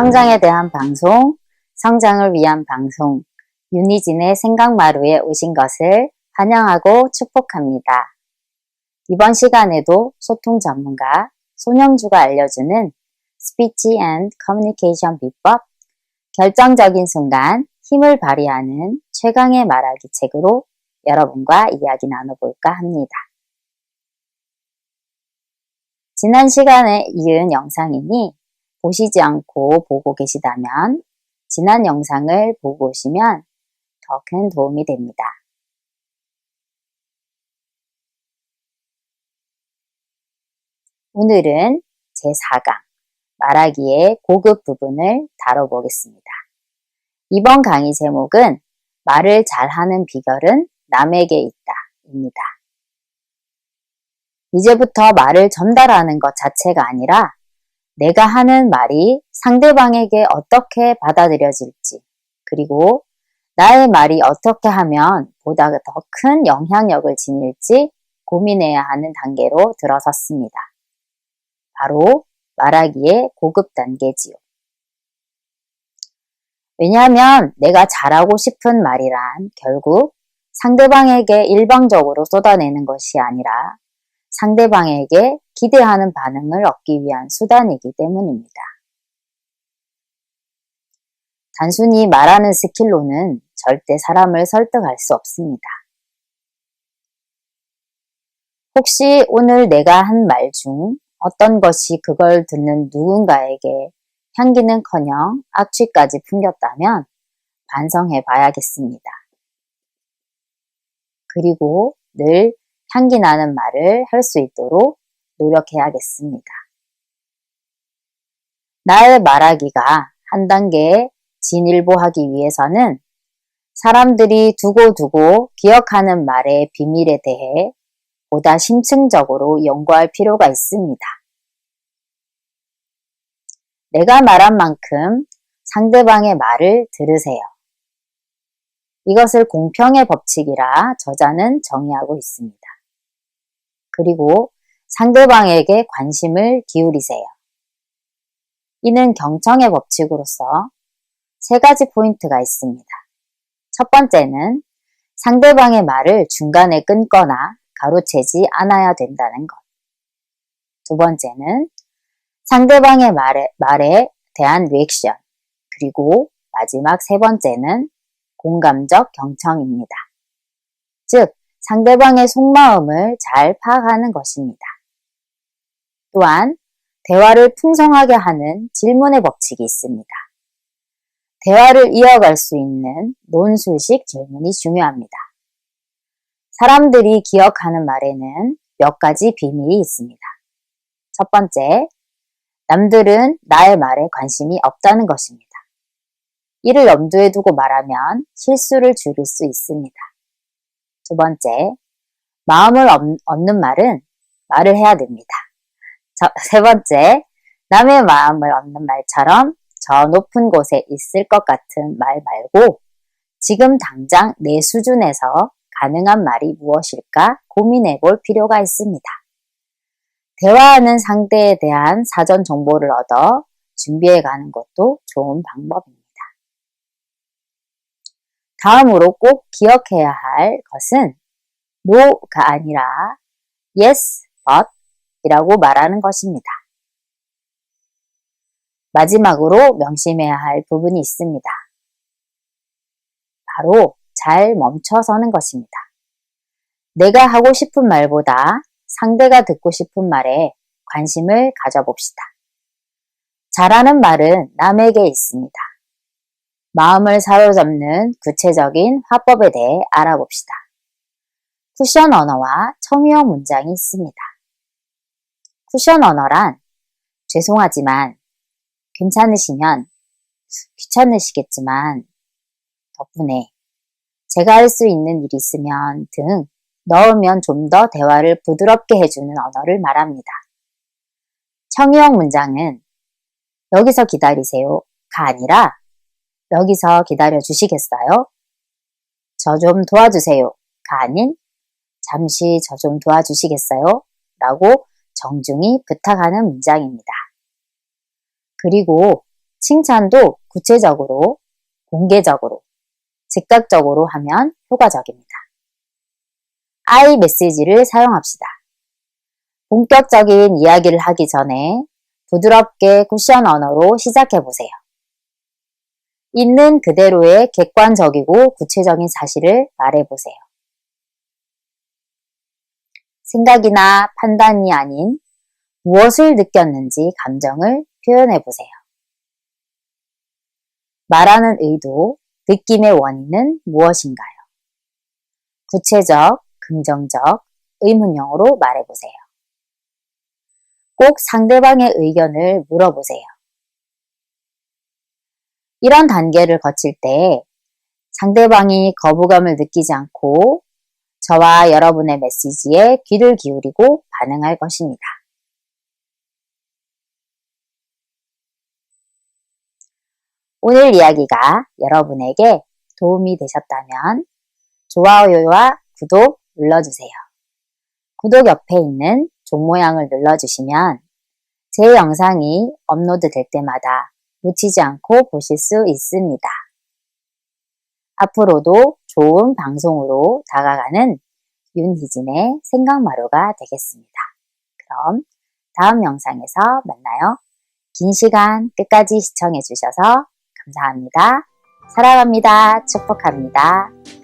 성장에 대한 방송, 성장을 위한 방송, 윤희진의 생각마루에 오신 것을 환영하고 축복합니다. 이번 시간에도 소통 전문가 손영주가 알려주는 스피치 앤 커뮤니케이션 비법, 결정적인 순간 힘을 발휘하는 최강의 말하기 책으로 여러분과 이야기 나눠볼까 합니다. 지난 시간에 이은 영상이니 보시지 않고 보고 계시다면 지난 영상을 보고 오시면 더 큰 도움이 됩니다. 오늘은 제4강 말하기의 고급 부분을 다뤄보겠습니다. 이번 강의 제목은 말을 잘하는 비결은 남에게 있다 입니다. 이제부터 말을 전달하는 것 자체가 아니라 내가 하는 말이 상대방에게 어떻게 받아들여질지, 그리고 나의 말이 어떻게 하면 보다 더 큰 영향력을 지닐지 고민해야 하는 단계로 들어섰습니다. 바로 말하기의 고급 단계지요. 왜냐하면 내가 잘하고 싶은 말이란 결국 상대방에게 일방적으로 쏟아내는 것이 아니라 상대방에게 기대하는 반응을 얻기 위한 수단이기 때문입니다. 단순히 말하는 스킬로는 절대 사람을 설득할 수 없습니다. 혹시 오늘 내가 한 말 중 어떤 것이 그걸 듣는 누군가에게 향기는 커녕 악취까지 풍겼다면 반성해 봐야겠습니다. 그리고 늘 향기 나는 말을 할 수 있도록 노력해야겠습니다. 나의 말하기가 한 단계 진일보하기 위해서는 사람들이 두고두고 기억하는 말의 비밀에 대해 보다 심층적으로 연구할 필요가 있습니다. 내가 말한 만큼 상대방의 말을 들으세요. 이것을 공평의 법칙이라 저자는 정의하고 있습니다. 그리고 상대방에게 관심을 기울이세요. 이는 경청의 법칙으로서 세 가지 포인트가 있습니다. 첫 번째는 상대방의 말을 중간에 끊거나 가로채지 않아야 된다는 것. 두 번째는 상대방의 말에, 말에 대한 리액션. 그리고 마지막 세 번째는 공감적 경청입니다. 즉, 상대방의 속마음을 잘 파악하는 것입니다. 또한 대화를 풍성하게 하는 질문의 법칙이 있습니다. 대화를 이어갈 수 있는 논술식 질문이 중요합니다. 사람들이 기억하는 말에는 몇 가지 비밀이 있습니다. 첫 번째, 남들은 나의 말에 관심이 없다는 것입니다. 이를 염두에 두고 말하면 실수를 줄일 수 있습니다. 두 번째, 마음을 얻는 말은 말을 해야 됩니다. 세 번째, 남의 마음을 얻는 말처럼 저 높은 곳에 있을 것 같은 말 말고 지금 당장 내 수준에서 가능한 말이 무엇일까 고민해 볼 필요가 있습니다. 대화하는 상대에 대한 사전 정보를 얻어 준비해 가는 것도 좋은 방법입니다. 다음으로 꼭 기억해야 할 것은 no가 아니라 yes, but 이라고 말하는 것입니다. 마지막으로 명심해야 할 부분이 있습니다. 바로 잘 멈춰서는 것입니다. 내가 하고 싶은 말보다 상대가 듣고 싶은 말에 관심을 가져봅시다. 잘하는 말은 남에게 있습니다. 마음을 사로잡는 구체적인 화법에 대해 알아봅시다. 쿠션 언어와 청유형 문장이 있습니다. 쿠션 언어란 죄송하지만 괜찮으시면 귀찮으시겠지만 덕분에 제가 할 수 있는 일이 있으면 등 넣으면 좀 더 대화를 부드럽게 해주는 언어를 말합니다. 청유형 문장은 여기서 기다리세요가 아니라 여기서 기다려 주시겠어요? 저 좀 도와주세요 가 아닌 잠시 저 좀 도와주시겠어요? 라고 정중히 부탁하는 문장입니다. 그리고 칭찬도 구체적으로, 공개적으로, 즉각적으로 하면 효과적입니다. I 메시지를 사용합시다. 본격적인 이야기를 하기 전에 부드럽게 쿠션 언어로 시작해 보세요. 있는 그대로의 객관적이고 구체적인 사실을 말해 보세요. 생각이나 판단이 아닌 무엇을 느꼈는지 감정을 표현해 보세요. 말하는 의도, 느낌의 원인은 무엇인가요? 구체적, 긍정적, 의문형으로 말해 보세요. 꼭 상대방의 의견을 물어보세요. 이런 단계를 거칠 때 상대방이 거부감을 느끼지 않고 저와 여러분의 메시지에 귀를 기울이고 반응할 것입니다. 오늘 이야기가 여러분에게 도움이 되셨다면 좋아요와 구독 눌러주세요. 구독 옆에 있는 종 모양을 눌러주시면 제 영상이 업로드 될 때마다 놓치지 않고 보실 수 있습니다. 앞으로도 좋은 방송으로 다가가는 윤희진의 생각마루가 되겠습니다. 그럼 다음 영상에서 만나요. 긴 시간 끝까지 시청해 주셔서 감사합니다. 사랑합니다. 축복합니다.